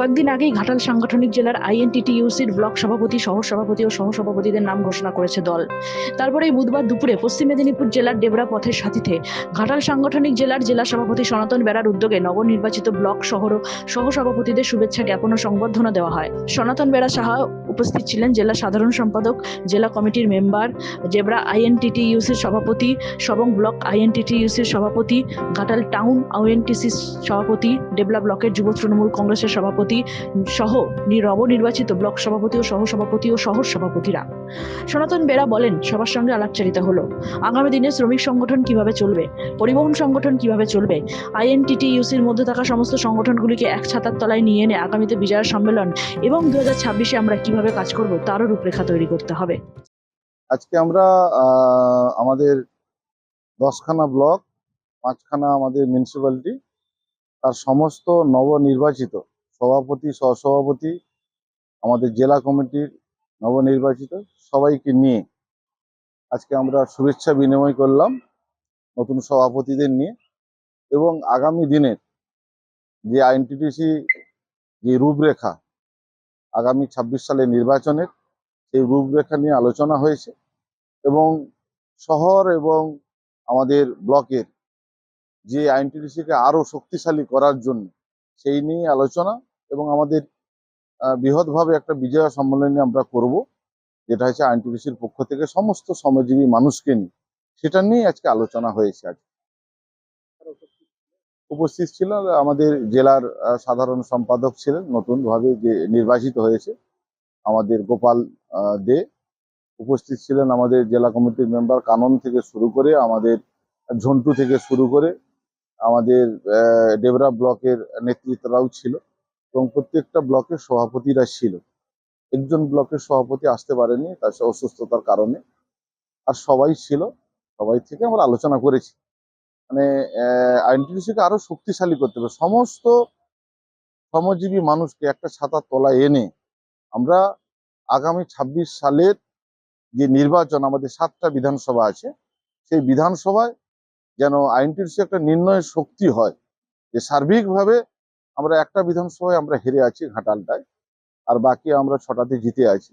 কয়েকদিন আগেই ঘাটাল সাংগঠনিক জেলার আইএনটিটিইউসির ব্লক সভাপতি সহ সভাপতি ও সহসভাপতিদের নাম ঘোষণা করেছে দল। তারপরেই বুধবার দুপুরে পশ্চিম মেদিনীপুর জেলার ডেবরা পথের সাথীতে ঘাটাল সাংগঠনিক জেলার জেলা সভাপতি সনাতন বেড়ার উদ্যোগে নবনির্বাচিত ব্লক শহর ও সহসভাপতিদের শুভেচ্ছা জ্ঞাপন ও সংবর্ধনা দেওয়া হয়। সনাতন বেড়া সাহা উপস্থিত ছিলেন জেলা সাধারণ সম্পাদক, জেলা কমিটির মেম্বার জেবরা আইএনটিটিইউসির সভাপতি, সবং ব্লক আইএনটিটিইউসির সভাপতি, ঘাটাল টাউন আইএনটিসির সভাপতি ডেবলা ব্লকের যুব তৃণমূল কংগ্রেসের সভাপতি সহ নি- নবনির্বাচিত ব্লক সভাপতি ও সহসভাপতি ও শহর সভাপতিরা। সনাতন বেরা বলেন, সবার সঙ্গে আলাপচারিতা হলো। আগামী দিনে শ্রমিক সংগঠন কীভাবে চলবে? পরিবহন সংগঠন কীভাবে চলবে? আইএনটিটিইউসির মধ্যে থাকা সমস্ত সংগঠনগুলিকে এক ছাতার তলায় নিয়ে এনে আগামীতে বিজয় সম্মেলন এবং দু ছাব্বিশে আমরা কীভাবে কাজ করব তারও রূপরেখা তৈরি করতে হবে। আজকে আমরা আমাদের দশখানা ব্লক, পাঁচখানা আমাদের মিউনিসিপ্যালিটি, তার সমস্ত নবনির্বাচিত সভাপতি, সহসভাপতি, আমাদের জেলা কমিটির নবনির্বাচিত সবাইকে নিয়ে আজকে আমরা শুভেচ্ছা বিনিময় করলাম নতুন সভাপতিদের নিয়ে এবং আগামী দিনের যে আইনটিটিসি, যে রূপরেখা আগামী ছাব্বিশ সালে নির্বাচনের সেই রূপরেখা নিয়ে আলোচনা হয়েছে এবং শহর এবং আমাদের ব্লকের যে আইনটিডিসিকে আরও শক্তিশালী করার জন্য সেই নিয়ে আলোচনা এবং আমাদের বৃহৎভাবে একটা বিজয় সম্মেলনী আমরা করব, যেটা হচ্ছে আইনটিডিসির পক্ষ থেকে সমস্ত শ্রমজীবী মানুষকে নিয়ে। সেটা নিয়ে আজকে আলোচনা হয়েছে আজ। উপস্থিত ছিল আমাদের জেলার সাধারণ সম্পাদক ছিলেন, নতুনভাবে যে নির্বাচিত হয়েছে, আমাদের গোপাল দে। উপস্থিত ছিলেন আমাদের জেলা কমিটির মেম্বার কানন থেকে শুরু করে, আমাদের ঝন্টু থেকে শুরু করে, আমাদের ডেবরা ব্লকের নেতৃত্বরাও ছিল। এবং প্রত্যেকটা ব্লকের সভাপতিরা ছিল। একজন ব্লকের সভাপতি আসতে পারেনি, তার অসুস্থতার কারণে। আর সবাই ছিল, সবাই থেকে আমরা আলোচনা করেছি। মানে আইনটিডিসিকে আরও শক্তিশালী করতে হবে। সমস্ত শ্রমজীবী মানুষকে একটা ছাতার তলায় এনে আমরা আগামী ছাব্বিশ সালের যে নির্বাচন, আমাদের সাতটা বিধানসভা আছে, সেই বিধানসভায় যেন আইনটির একটা নির্ণয় শক্তি হয়, যে সার্বিকভাবে আমরা একটা বিধানসভায় আমরা হেরে আছি ঘাটালটায়, আর বাকি আমরা ছটাতে জিতে আছি।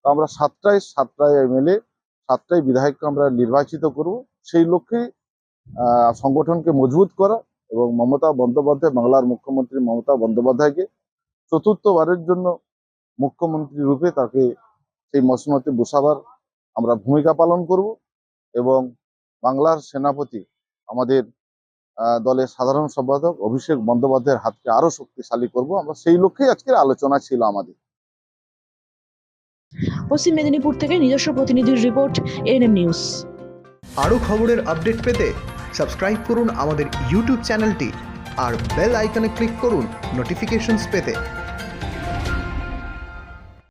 তো আমরা সাতটায় সাতটায় এমএলএ সাতটাই বিধায়ককে আমরা নির্বাচিত করব। সেই লক্ষ্যে সংগঠনকে মজবুত করা এবং মমতা বন্দ্যোপাধ্যায়, বাংলার মুখ্যমন্ত্রী মমতা বন্দ্যোপাধ্যায়কে চতুর্থবারের জন্য মুখ্যমন্ত্রী রূপে তাকে সেই মসনতে বসাবার আমরা ভূমিকা পালন করব এবং বাংলার সেনাপতি আমাদের দলের সাধারণ সম্পাদক অভিষেক বন্দ্যোপাধ্যায়ের হাতকে আরও শক্তিশালী করব। আমরা সেই লক্ষ্যেই আজকের আলোচনা ছিল আমাদের। পশ্চিম মেদিনীপুর থেকে নিজস্ব প্রতিনিধির রিপোর্ট এনএম নিউজ। আরও খবরের আপডেট পেতে সাবস্ক্রাইব করুন আমাদের ইউটিউব চ্যানেলটি আর বেল আইকনে ক্লিক করুন নোটিফিকেশনস পেতে।